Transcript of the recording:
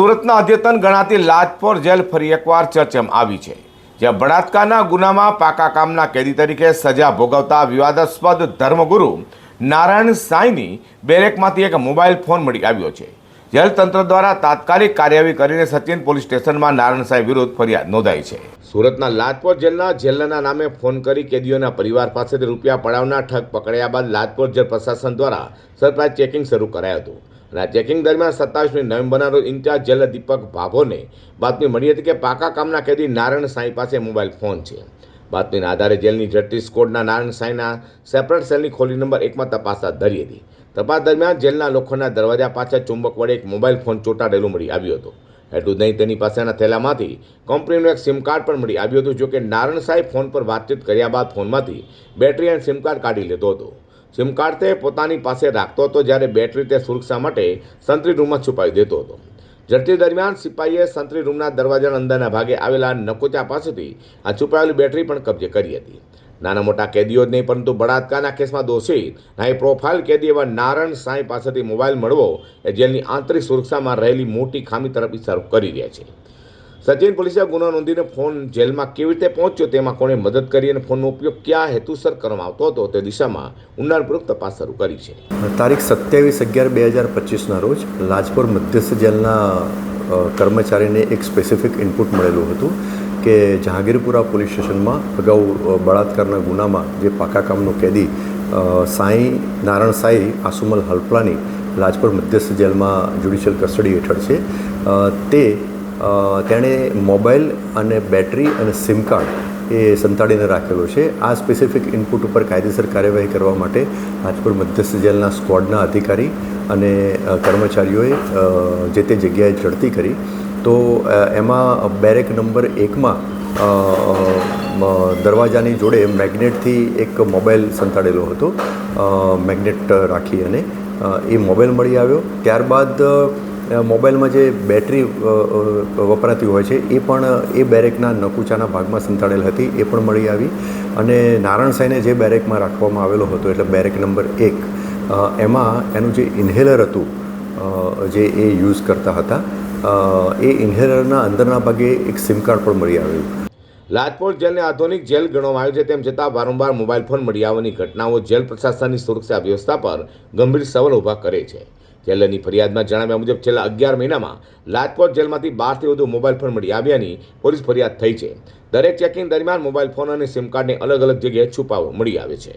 સુરતના અદ્યતન ગણાતી લાજપોર જેલ ફરી એકવાર ચર્ચામાં આવી છે, જ્યાં બળાત્કારના ગુનામાં પાકા કામના કેદી તરીકે સજા ભોગવતા વિવાદાસ્પદ ધર્મગુરુ નારાયણ સાંઈની બેરેકમાંથી એક મોબાઈલ ફોન મળી આવ્યો છે. જેલ તંત્ર દ્વારા તાત્કાલિક કાર્યવાહી કરીને સચિન પોલીસ સ્ટેશનમાં નારાયણ સાંઈ વિરુદ્ધ ફરિયાદ નોંધાઈ છે. સુરતના લાજપોર જેલના જેલના નામે ફોન કરી કેદીઓના પરિવાર પાસેથી રૂપિયા પડાવના ઠગ પકડ્યા બાદ લાજપોર જેલ પ્રશાસન દ્વારા સરપ્રાઇઝ ચેકિંગ શરૂ કરાયું હતું. અને ચેકિંગ દરમિયાન સત્તાવીસમી નવેમ્બરના રોજ ઇન્ચાર્જ જેલ દીપક ભાભોને બાતમી મળી હતી કે પાકા કામના કેદી નારાયણ સાંઈ પાસે મોબાઈલ ફોન છે. બાતમીના આધારે જેલની જસ્ટિસ કોડના નારાયણ સાંઈના સેપરેટ સેલની ખોલી નંબર એકમાં તપાસ હાથ ધરી હતી. તપાસ દરમિયાન જેલના લોખંડના દરવાજા પાછળ ચુંબક વડે એક મોબાઈલ ફોન ચોંટાડેલું મળી આવ્યો હતો. એટલું નહીં, તેની પાસેના થેલામાંથી કંપનીનું એક સિમ કાર્ડ પણ મળી આવ્યું હતું, જોકે નારાયણ સાહેબ ફોન પર વાતચીત કર્યા બાદ ફોનમાંથી બેટરી અને સિમ કાર્ડ કાઢી લીધો હતો. સિમ કાર્ડ તે પોતાની પાસે રાખતો હતો જ્યારે બેટરી તે સુરક્ષા માટે સંત્રી રૂમમાં છુપાવી દેતો હતો. ઝડપી દરમિયાન સિપાહીએ સંત્રી રૂમના દરવાજાના અંદરના ભાગે આવેલા નકોચા પાસેથી આ છુપાયેલી બેટરી પણ કબજે કરી હતી. નાના મોટા કેદીઓ જ નહીં, પરંતુ બળાત્કારના કેસમાં દોષી હાઈ પ્રોફાઇલ કેદી એવા નારાયણ સાંઈ પાસેથી મોબાઈલ મળવો એ જેલની આંતરિક સુરક્ષામાં રહેલી મોટી ખામી તરફ ઇશારો કરી રહ્યા છે. સચિન પોલીસે ગુનો નોંધીને ફોન જેલમાં કેવી રીતે પહોંચ્યો તેમાં કોણે મદદ કરી અને ફોનનો ઉપયોગ ક્યાં હેતુસર કરવામાં આવતો હતો તે દિશામાં ઊંડાણપૂર્વક તપાસ શરૂ કરી છે. તારીખ સત્યાવીસ અગિયાર બે હજાર પચીસના રોજ લાજપોર મધ્યસ્થ જેલના કર્મચારીને એક સ્પેસિફિક ઇનપુટ મળેલું હતું કે જહાંગીરપુરા પોલીસ સ્ટેશનમાં અગાઉ બળાત્કારના ગુનામાં જે પાકા કામનો કેદી સાંઈ નારાયણ સાંઈ આસુમલ હલ્પલાની લાજપોર મધ્યસ્થ જેલમાં જ્યુડિશિયલ કસ્ટડી હેઠળ છે. તે તેણે મોબાઈલ અને બેટરી અને સિમ કાર્ડ એ સંતાડીને રાખેલો છે. આ સ્પેસિફિક ઇનપુટ ઉપર કાયદેસર કાર્યવાહી કરવા માટે રાજપુર મધ્યસ્થ જેલના સ્ક્વોડના અધિકારી અને કર્મચારીઓએ જે તે જગ્યાએ ઝડપી કરી. તો એમાં બેરેક નંબર એકમાં દરવાજાની જોડે મેગ્નેટથી એક મોબાઈલ સંતાડેલો હતો. મેગ્નેટ રાખી અને એ મોબાઈલ મળી આવ્યો. ત્યારબાદ મોબાઈલમાં જે બેટરી વપરાતી હોય છે, એ પણ, એ બેરેકના નકુચાના ભાગમાં સંતાડેલ હતી, એ પણ મળી આવી. અને નારાયણ સાંઈને જે બેરેકમાં રાખવામાં આવેલો હતો, એટલે બેરેક નંબર એક એમાં એનું જે ઇન્હેલર હતું જે એ યુઝ કરતા હતા એ ઇન્હેલરના અંદરના ભાગે એક સિમ કાર્ડ પણ મળી આવ્યું. લાજપોર જેલને આધુનિક જેલ ગણવામાં આવ્યું છે, તેમ છતાં વારંવાર મોબાઈલ ફોન મળી આવવાની ઘટનાઓ જેલ પ્રશાસનની સુરક્ષા વ્યવસ્થા પર ગંભીર સવાલ ઊભા કરે છે. જેલની ફરિયાદમાં જણાવ્યા મુજબ છેલ્લા અગિયાર મહિનામાં લાજપોર જેલમાંથી બારથી વધુ મોબાઈલ ફોન મળી આવ્યાની પોલીસ ફરિયાદ થઈ છે. દરેક ચેકિંગ દરમિયાન મોબાઈલ ફોન અને સિમ કાર્ડને અલગ અલગ જગ્યાએ છુપાવો મળી આવે છે.